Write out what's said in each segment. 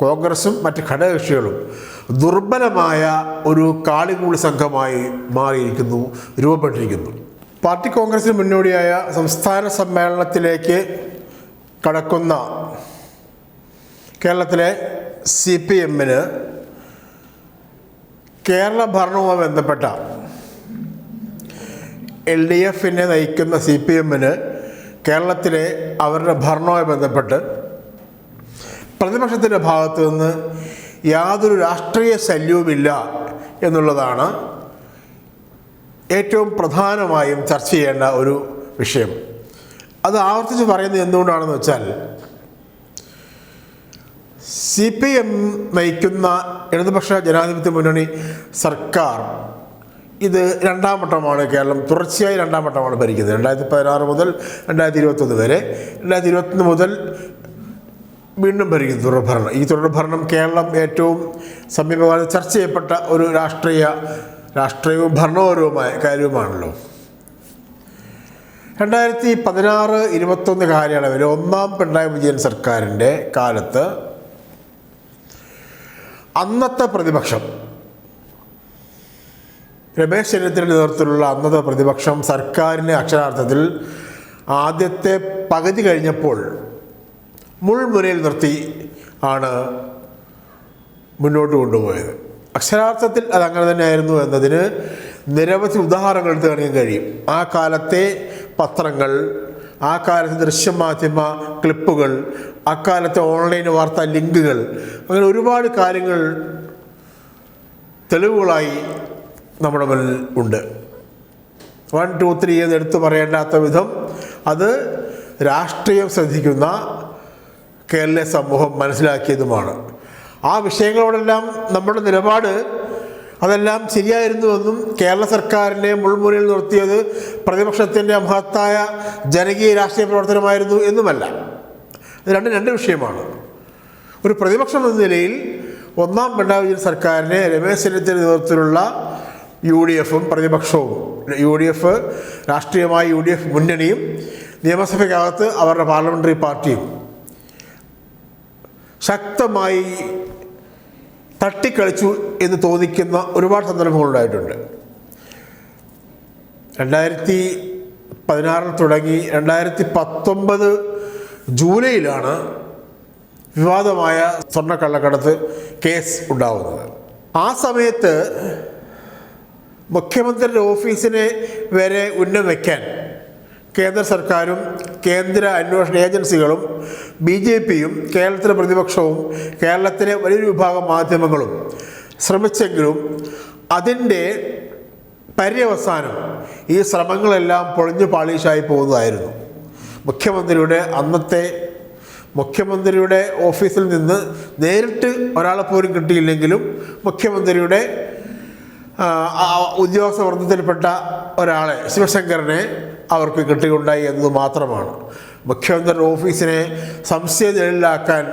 കോൺഗ്രസും മറ്റ് ഘടകകക്ഷികളും ദുർബലമായ ഒരു കാളികൂളി സംഘമായി മാറിയിരിക്കുന്നു രൂപപ്പെട്ടിരിക്കുന്നു. പാർട്ടി കോൺഗ്രസിന് മുന്നോടിയായ സംസ്ഥാന സമ്മേളനത്തിലേക്ക് കടക്കുന്ന കേരളത്തിലെ സി പി എമ്മിന് കേരള ഭരണവുമായി ബന്ധപ്പെട്ട എൽ ഡി എഫിനെ നയിക്കുന്ന സി പി എമ്മിന് കേരളത്തിലെ അവരുടെ ഭരണവുമായി ബന്ധപ്പെട്ട് പ്രതിപക്ഷത്തിന്റെ ഭാഗത്തു നിന്ന് യാതൊരു രാഷ്ട്രീയ ശല്യവുമില്ല എന്നുള്ളതാണ് ഏറ്റവും പ്രധാനമായും ചർച്ച ചെയ്യേണ്ട ഒരു വിഷയം. അത് ആവർത്തിച്ച് പറയുന്നത് എന്തുകൊണ്ടാണെന്ന് വെച്ചാൽ സി പി എം നയിക്കുന്ന ഇടതുപക്ഷ ജനാധിപത്യ മുന്നണി സർക്കാർ ഇത് രണ്ടാം വട്ടമാണ് കേരളം തുടർച്ചയായി രണ്ടാം വട്ടമാണ് ഭരിക്കുന്നത്. രണ്ടായിരത്തി പതിനാറ് മുതൽ രണ്ടായിരത്തി ഇരുപത്തൊന്ന് വരെ രണ്ടായിരത്തി ഇരുപത്തൊന്ന് മുതൽ വീണ്ടും ഭരിക്കുന്നു തുടർഭരണം. ഈ തുടർഭരണം കേരളം ഏറ്റവും സമീപകാലത്ത് ചർച്ച ചെയ്യപ്പെട്ട ഒരു രാഷ്ട്രീയ രാഷ്ട്രീയവും ഭരണപരവുമായ കാര്യവുമാണല്ലോ. രണ്ടായിരത്തി പതിനാറ് ഇരുപത്തൊന്ന് കാലയളവിൽ ഒന്നാം പിണറായി വിജയൻ സർക്കാരിന്റെ കാലത്ത് അന്നത്തെ പ്രതിപക്ഷം രമേശ് ചെന്നിത്തലയുടെ നേതൃത്വത്തിലുള്ള അന്നത്തെ പ്രതിപക്ഷം സർക്കാരിനെ അക്ഷരാർത്ഥത്തിൽ ആദ്യത്തെ പകുതി കഴിഞ്ഞപ്പോൾ മുൾമുനയിൽ നിർത്തി ആണ് മുന്നോട്ട് കൊണ്ടുപോയത്. അക്ഷരാർത്ഥത്തിൽ അത് അങ്ങനെ തന്നെയായിരുന്നു എന്നതിന് നിരവധി ഉദാഹരണങ്ങൾ എടുത്ത് കാണിക്കാൻ കഴിയും. ആ കാലത്തെ പത്രങ്ങൾ ആ കാലത്തെ ദൃശ്യമാധ്യമ ക്ലിപ്പുകൾ അക്കാലത്തെ ഓൺലൈൻ വാർത്താ ലിങ്കുകൾ അങ്ങനെ ഒരുപാട് കാര്യങ്ങൾ തെളിവുകളായി നമ്മുടെ മുന്നിൽ ഉണ്ട്. വൺ ടു ത്രീ എന്ന് എടുത്തു പറയേണ്ടാത്ത വിധം അത് രാഷ്ട്രീയം ശ്രദ്ധിക്കുന്ന കേരള സമൂഹം മനസ്സിലാക്കിയതുമാണ്. ആ വിഷയങ്ങളോടെല്ലാം നമ്മുടെ നിലപാട് അതെല്ലാം ശരിയായിരുന്നുവെന്നും കേരള സർക്കാരിനെ മുൾമുനയിൽ നിർത്തിയത് പ്രതിപക്ഷത്തിന്റെ മഹത്തായ ജനകീയ രാഷ്ട്രീയ പ്രവർത്തനമായിരുന്നു എന്നുമല്ല. രണ്ട് രണ്ട് വിഷയമാണ്. ഒരു പ്രതിപക്ഷം എന്ന നിലയിൽ ഒന്നാം പിണറായി വിജയൻ സർക്കാരിനെ രമേശ് ചെന്നിത്തല നേതൃത്വത്തിലുള്ള യു ഡി എഫും പ്രതിപക്ഷവും യു ഡി എഫ് രാഷ്ട്രീയമായ യു ഡി എഫ് മുന്നണിയും നിയമസഭയ്ക്കകത്ത് അവരുടെ പാർലമെന്ററി പാർട്ടിയും ശക്തമായി തട്ടിക്കളിച്ചു എന്ന് തോന്നിക്കുന്ന ഒരുപാട് സന്ദർഭങ്ങളുണ്ടായിട്ടുണ്ട് രണ്ടായിരത്തി പതിനാറിൽ തുടങ്ങി രണ്ടായിരത്തി പത്തൊമ്പത് ജൂലൈയിലാണ് വിവാദമായ സ്വർണക്കള്ളക്കടത്ത് കേസ് ഉണ്ടാവുന്നത്. ആ സമയത്ത് മുഖ്യമന്ത്രിയുടെ ഓഫീസിനെ വരെ ഉന്നം വയ്ക്കാൻ കേന്ദ്ര സർക്കാരും കേന്ദ്ര അന്വേഷണ ഏജൻസികളും ബി ജെ പിയും കേരളത്തിലെ പ്രതിപക്ഷവും കേരളത്തിലെ വലിയൊരു വിഭാഗം മാധ്യമങ്ങളും ശ്രമിച്ചെങ്കിലും അതിന്റെ പര്യവസാനം ഈ ശ്രമങ്ങളെല്ലാം പൊളിഞ്ഞു പാളീഷായി പോകുന്നതായിരുന്നു. മുഖ്യമന്ത്രിയുടെ അന്നത്തെ മുഖ്യമന്ത്രിയുടെ ഓഫീസിൽ നിന്ന് നേരിട്ട് ഒരാളെ പോലും കിട്ടിയില്ലെങ്കിലും മുഖ്യമന്ത്രിയുടെ ഉദ്യോഗസ്ഥ വൃന്ദത്തിൽപ്പെട്ട ഒരാളെ ശിവശങ്കരനെ അവർക്ക് കിട്ടുകയുണ്ടായി എന്നത് മാത്രമാണ്. മുഖ്യമന്ത്രിയുടെ ഓഫീസിനെ സംശയജലിലാക്കാൻ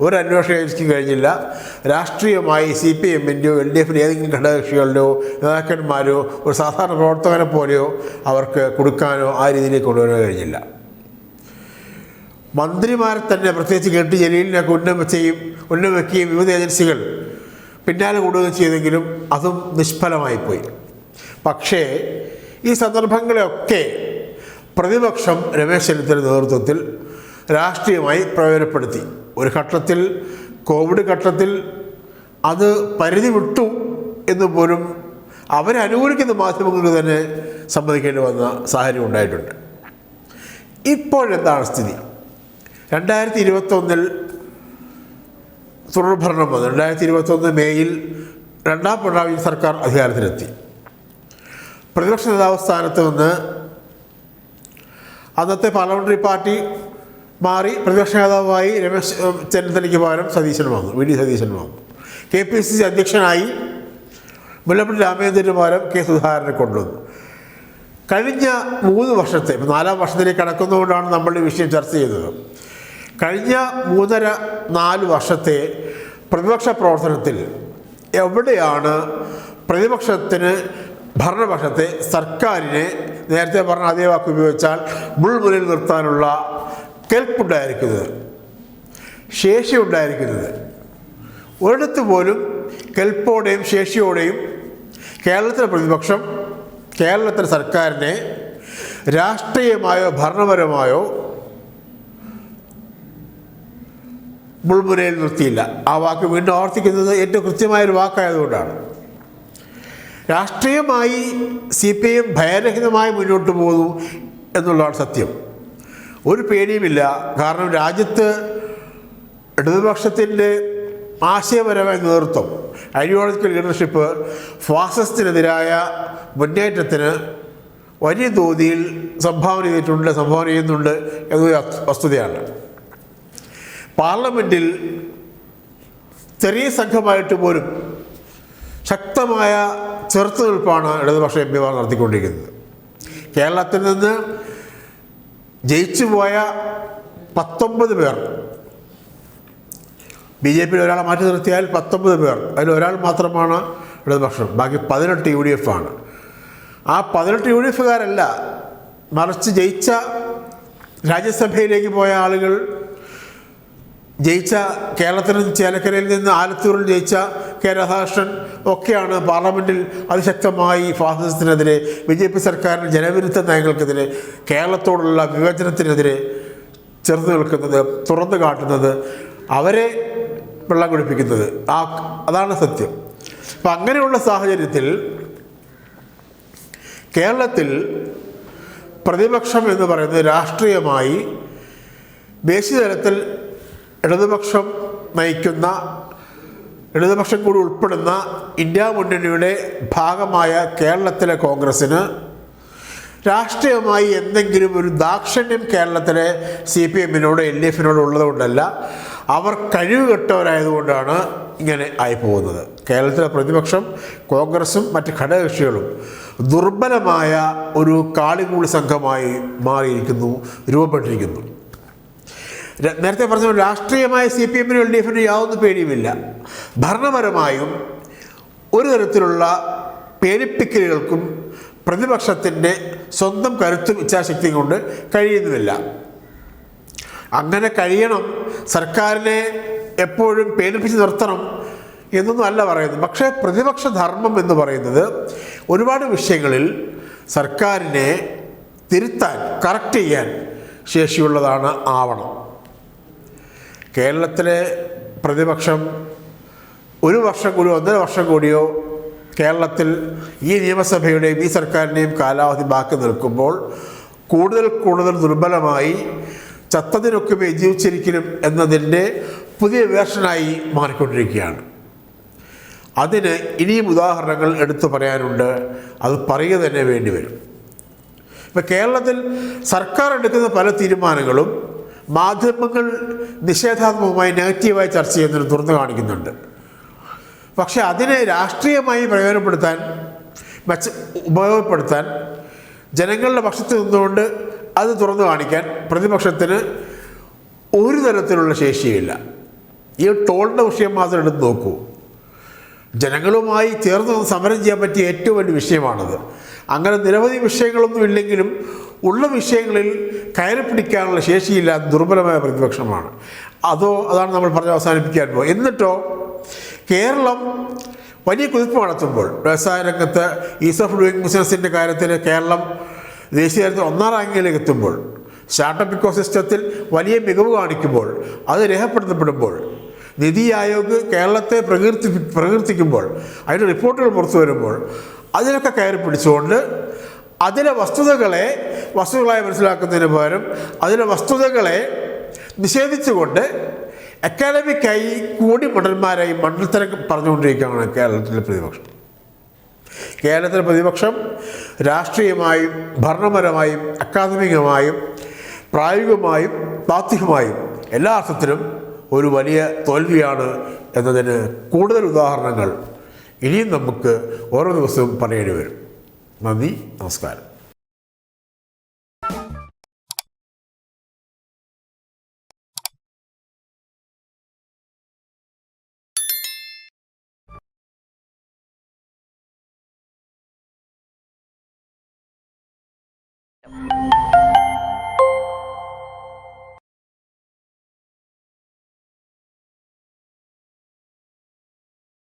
ഒരു അന്വേഷണ ഏജൻസിക്കും കഴിഞ്ഞില്ല. രാഷ്ട്രീയമായി സി പി എമ്മിന്റെയോ എൽ ഡി എഫിന്റെ ഏതെങ്കിലും ഘടകകക്ഷികളുടെയോ നേതാക്കന്മാരോ ഒരു സാധാരണ പ്രവർത്തകനെ പോലെയോ അവർക്ക് കൊടുക്കാനോ ആ രീതിയിലേക്ക് കൊണ്ടുവരാനോ കഴിഞ്ഞില്ല. മന്ത്രിമാരെ തന്നെ പ്രത്യേകിച്ച് കെട്ടി ജലീലിനൊക്കെ ഉന്നം ഉന്നമിക്കുകയും വിവിധ ഏജൻസികൾ പിന്നാലെ കൂടുകയും ചെയ്തെങ്കിലും അതും നിഷ്ഫലമായിപ്പോയി. പക്ഷേ ഈ സന്ദർഭങ്ങളെയൊക്കെ പ്രതിപക്ഷം രമേശ് ചെന്നിത്തല നേതൃത്വത്തിൽ രാഷ്ട്രീയമായി പ്രയോജനപ്പെടുത്തി. ഒരു ഘട്ടത്തിൽ കോവിഡ് ഘട്ടത്തിൽ അത് പരിധി വിട്ടു എന്ന് പോലും അവരെ അനുകൂലിക്കുന്ന മാധ്യമങ്ങൾക്ക് തന്നെ സമ്മതിക്കേണ്ടി വന്ന സാഹചര്യം ഉണ്ടായിട്ടുണ്ട്. ഇപ്പോഴെന്താണ് സ്ഥിതി? രണ്ടായിരത്തി ഇരുപത്തൊന്നിൽ തുടർഭരണം വന്നു രണ്ടായിരത്തി ഇരുപത്തൊന്ന് മേയിൽ രണ്ടാം പിണറായി സർക്കാർ അധികാരത്തിലെത്തി. പ്രതിപക്ഷ നേതാവ് സ്ഥാനത്ത് നിന്ന് അന്നത്തെ പാർലമെന്ററി പാർട്ടി മാറി പ്രതിപക്ഷ നേതാവായി രമേശ് ചെന്നിത്തലയ്ക്ക് പകരം സതീശൻ വന്നു വി. ഡി. സതീശൻ വന്നു. കെ പി സി സി അധ്യക്ഷനായി മുല്ലപ്പള്ളി രാമചന്ദ്രന് പകരം കെ. സുധാകരനെ കൊണ്ടുവന്നു. കഴിഞ്ഞ മൂന്ന് വർഷത്തെ ഇപ്പം നാലാം വർഷത്തിലേക്ക് കടക്കുന്നതുകൊണ്ടാണ് നമ്മൾ ഈ വിഷയം ചർച്ച ചെയ്തത്. കഴിഞ്ഞ മൂന്നര നാല് വർഷത്തെ പ്രതിപക്ഷ പ്രവർത്തനത്തിൽ എവിടെയാണ് പ്രതിപക്ഷത്തിന് ഭരണപക്ഷത്തെ സർക്കാരിനെ നേരത്തെ പറഞ്ഞ അതേ വാക്ക് ഉപയോഗിച്ചാൽ മുൾമുനയിൽ നിർത്താനുള്ള കെൽപ്പുണ്ടായിരിക്കുന്നത് ശേഷി ഉണ്ടായിരിക്കുന്നത് ഒരിടത്ത് പോലും കെൽപ്പോടെയും ശേഷിയോടെയും കേരളത്തിലെ പ്രതിപക്ഷം കേരളത്തിലെ സർക്കാരിനെ രാഷ്ട്രീയമായോ ഭരണപരമായോ മുൾമുനയിൽ നിർത്തിയില്ല. ആ വാക്ക് വീണ്ടും ആവർത്തിക്കുന്നത് ഏറ്റവും കൃത്യമായൊരു വാക്കായതുകൊണ്ടാണ്. രാഷ്ട്രീയമായി സി പി എം ഭയരഹിതമായി മുന്നോട്ട് പോകുന്നു എന്നുള്ളതാണ് സത്യം. ഒരു പേടിയുമില്ല. കാരണം രാജ്യത്ത് ഇടതുപക്ഷത്തിന്റെ ആശയപരമായ നേതൃത്വം ഐഡിയോളജിക്കൽ ലീഡർഷിപ്പ് ഫാസിസ്റ്റിനെതിരായ മുന്നേറ്റത്തിന് വലിയ തോതിൽ സംഭാവന ചെയ്തിട്ടുണ്ട് സംഭാവന ചെയ്യുന്നുണ്ട് എന്നൊരു വസ്തുതയാണ്. പാർലമെന്റിൽ ചെറിയ സംഘമായിട്ട് പോലും ശക്തമായ ചെറുത്തുനിൽപ്പാണ് ഇടതുപക്ഷ എം പിമാർ നടത്തിക്കൊണ്ടിരിക്കുന്നത്. കേരളത്തിൽ നിന്ന് ജയിച്ചു പോയ പത്തൊമ്പത് പേർ ബി ജെ പിയിൽ ഒരാളെ മാറ്റി നിർത്തിയാൽ പത്തൊമ്പത് പേർ അതിൽ ഒരാൾ മാത്രമാണ് ഇടതുപക്ഷം ബാക്കി പതിനെട്ട് യു ഡി എഫ് ആണ്. ആ പതിനെട്ട് യു ഡി എഫുകാരല്ല മറിച്ച് ജയിച്ച രാജ്യസഭയിലേക്ക് പോയ ആളുകൾ ജയിച്ച കേരളത്തിൽ നിന്ന് ചേലക്കരയിൽ നിന്ന് ആലത്തൂരിൽ ജയിച്ച കെ രാധാകൃഷ്ണൻ ഒക്കെയാണ് പാർലമെന്റിൽ അതിശക്തമായി ഫാസിസത്തിനെതിരെ ബി ജെ പി സർക്കാരിന്റെ ജനവിരുദ്ധ നയങ്ങൾക്കെതിരെ കേരളത്തോടുള്ള വിവേചനത്തിനെതിരെ ചെറുത്ത് നിൽക്കുന്നത് തുറന്നു കാട്ടുന്നത് അവരെ വെള്ളം കുടിപ്പിക്കുന്നത്. ആ അതാണ് സത്യം. അപ്പം അങ്ങനെയുള്ള സാഹചര്യത്തിൽ കേരളത്തിൽ പ്രതിപക്ഷം എന്ന് പറയുന്നത് രാഷ്ട്രീയമായി ദേശീയ തലത്തിൽ ഇടതുപക്ഷം നയിക്കുന്ന ഇടതുപക്ഷം കൂടി ഉൾപ്പെടുന്ന ഇന്ത്യ മുന്നണിയുടെ ഭാഗമായ കേരളത്തിലെ കോൺഗ്രസ്സിന് രാഷ്ട്രീയമായി എന്തെങ്കിലും ഒരു ദാക്ഷിണ്യം കേരളത്തിലെ സി പി എമ്മിനോട് എൽ ഡി എഫിനോട് ഉള്ളതുകൊണ്ടല്ല അവർ കഴിവ് കെട്ടവരായതുകൊണ്ടാണ് ഇങ്ങനെ ആയി പോകുന്നത് കേരളത്തിലെ പ്രതിപക്ഷം കോൺഗ്രസും മറ്റ് ഘടകകക്ഷികളും ദുർബലമായ ഒരു കാളികൂളി സംഘമായി മാറിയിരിക്കുന്നു രൂപപ്പെട്ടിരിക്കുന്നു. നേരത്തെ പറഞ്ഞ രാഷ്ട്രീയമായ സി പി എമ്മിനും എൽ ഡി എഫിനും യാതൊന്നും പേടിയുമില്ല. ഭരണപരമായും ഒരു തരത്തിലുള്ള പേരിപ്പിക്കലുകൾക്കും പ്രതിപക്ഷത്തിന്റെ സ്വന്തം കരുത്തും ഇച്ഛാശക്തിയും കൊണ്ട് കഴിയുന്നുമില്ല അങ്ങനെ കഴിയണം. സർക്കാരിനെ എപ്പോഴും പേടിപ്പിച്ച് നിർത്തണം എന്നൊന്നും അല്ല പറയുന്നത്. പക്ഷേ പ്രതിപക്ഷ ധർമ്മം എന്ന് പറയുന്നത് ഒരുപാട് വിഷയങ്ങളിൽ സർക്കാരിനെ തിരുത്താൻ കറക്റ്റ് ചെയ്യാൻ ശേഷിയുള്ളതാണ് ആവണം. കേരളത്തിലെ പ്രതിപക്ഷം ഒരു വർഷം കൂടിയോ ഒന്നര വർഷം കൂടിയോ കേരളത്തിൽ ഈ നിയമസഭയുടെയും ഈ സർക്കാരിന്റെയും കാലാവധി ബാക്കി നിൽക്കുമ്പോൾ കൂടുതൽ കൂടുതൽ ദുർബലമായി ചത്തതിനൊക്കെ ജീവിച്ചിരിക്കലും എന്നതിന്റെ പുതിയ വേർഷനായി മാറിക്കൊണ്ടിരിക്കുകയാണ്. അതിന് ഇനിയും ഉദാഹരണങ്ങൾ എടുത്തു പറയാനുണ്ട്. അത് പറയുക തന്നെ വേണ്ടി വരും. ഇപ്പം കേരളത്തിൽ സർക്കാർ എടുക്കുന്ന പല തീരുമാനങ്ങളും മാധ്യമങ്ങൾ നിഷേധാത്മകമായി നെഗറ്റീവായി ചർച്ച ചെയ്യുന്നതിന് തുറന്നു കാണിക്കുന്നുണ്ട്. പക്ഷേ അതിനെ രാഷ്ട്രീയമായി പ്രയോജനപ്പെടുത്താൻ മെച്ച ഉപയോഗപ്പെടുത്താൻ ജനങ്ങളുടെ പക്ഷത്ത് നിന്നുകൊണ്ട് അത് തുറന്നു കാണിക്കാൻ പ്രതിപക്ഷത്തിന് ഒരു തരത്തിലുള്ള ശേഷിയില്ല. ഈ ടോളിന്റെ വിഷയം മാത്രം എടുത്ത് നോക്കൂ. ജനങ്ങളുമായി ചേർന്ന് സമരം ചെയ്യാൻ പറ്റിയ ഏറ്റവും വലിയ വിഷയമാണത്. അങ്ങനെ നിരവധി വിഷയങ്ങളൊന്നും ഇല്ലെങ്കിലും ഉള്ള വിഷയങ്ങളിൽ കയറി പിടിക്കാനുള്ള ശേഷിയില്ലാത്ത ദുർബലമായ പ്രതിപക്ഷമാണ്. അതോ അതാണ് നമ്മൾ പറഞ്ഞ് അവസാനിപ്പിക്കാൻ പോകും എന്നിട്ടോ കേരളം വലിയ കുതിപ്പ് നടത്തുമ്പോൾ വ്യവസായ രംഗത്ത് ഈസ് ഓഫ് ഡൂയിങ് ബിസിനസിന്റെ കാര്യത്തിൽ കേരളം ദേശീയ തലത്തിൽ ഒന്നാം റാങ്കിലേക്ക് എത്തുമ്പോൾ സ്റ്റാർട്ടപ്പ് ഇക്കോ സിസ്റ്റത്തിൽ വലിയ മികവ് കാണിക്കുമ്പോൾ അത് രേഖപ്പെടുത്തപ്പെടുമ്പോൾ നിതി ആയോഗ് കേരളത്തെ പ്രകീർത്തി പ്രകീർത്തിക്കുമ്പോൾ അതിന്റെ റിപ്പോർട്ടുകൾ പുറത്തു വരുമ്പോൾ അതിനൊക്കെ കയറി പിടിച്ചുകൊണ്ട് അതിലെ വസ്തുതകളെ വസ്തുതകളായി മനസ്സിലാക്കുന്നതിന് പകരം അതിലെ വസ്തുതകളെ നിഷേധിച്ചുകൊണ്ട് അക്കാഡമിക്കായി കൂടി മണ്ടന്മാരായി മണ്ടത്തരം പറഞ്ഞുകൊണ്ടിരിക്കുകയാണ് കേരളത്തിലെ പ്രതിപക്ഷം. കേരളത്തിലെ പ്രതിപക്ഷം രാഷ്ട്രീയമായും ഭരണപരമായും അക്കാദമികമായും പ്രായോഗികമായും താത്വികമായും എല്ലാ അർത്ഥത്തിലും ഒരു വലിയ തോൽവിയാണ് എന്നതിന് കൂടുതൽ ഉദാഹരണങ്ങൾ ഇനിയും നമുക്ക് ഓരോ ദിവസവും പറയേണ്ടി വരും. നന്ദി നമസ്കാരം.